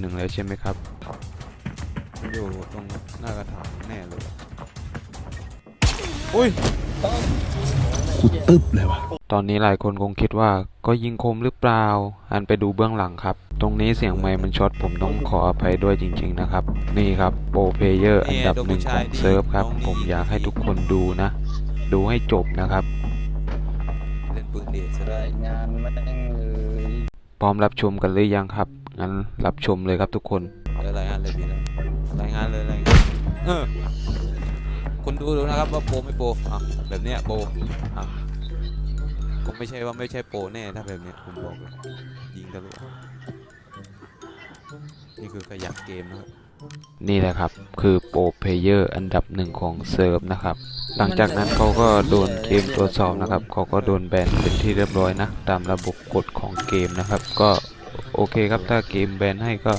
หนึ่งแล้วใช่ไหมครับ อยู่ตรงหน้ากระถางแน่เลย อุ้ยกูตึ๊บเลยว่ะตอนนี้หลายคนคงคิดว่าก็ยิงคมหรือเปล่าหันไปดูเบื้องหลังครับ ตรงนี้เสียงไมค์มันช็อตผมต้องขออภัยด้วยจริง ๆนะครับ นี่ครับโปรเพเยอร์อันดับหนึ่งของเซิร์ฟครับ ผมอยากให้ทุกคนดูนะ ดูให้จบนะครับ เล่นปืนเดชซะได้รายงานมาตั้งเลยพร้อมรับชมกันหรือยังครับ งั้นรับชมเลยครับทุกคนเออรายงานเลยพี่นะรายงานเลยรายงานเออคุณดูดูนะครับว่าโปรไม่โปรอะแบบเนี้ยโปรอะผมไม่ใช่ว่าไม่ใช่โปรแน่ถ้าแบบเนี้ยผมบอกเลยยิงทะลุนี่คือขยักเกมนะครับนี่แหละครับ คือโปรเพเยอร์อันดับหนึ่งของเซิร์ฟนะครับ หลังจากนั้นเขาก็โดนเกมตรวจสอบนะครับเขาก็โดนแบนเป็นที่เรียบร้อยนะ ตามระบบกฎของเกมนะครับ ก็ โอเคครับถ้าเกมแบนให้ก็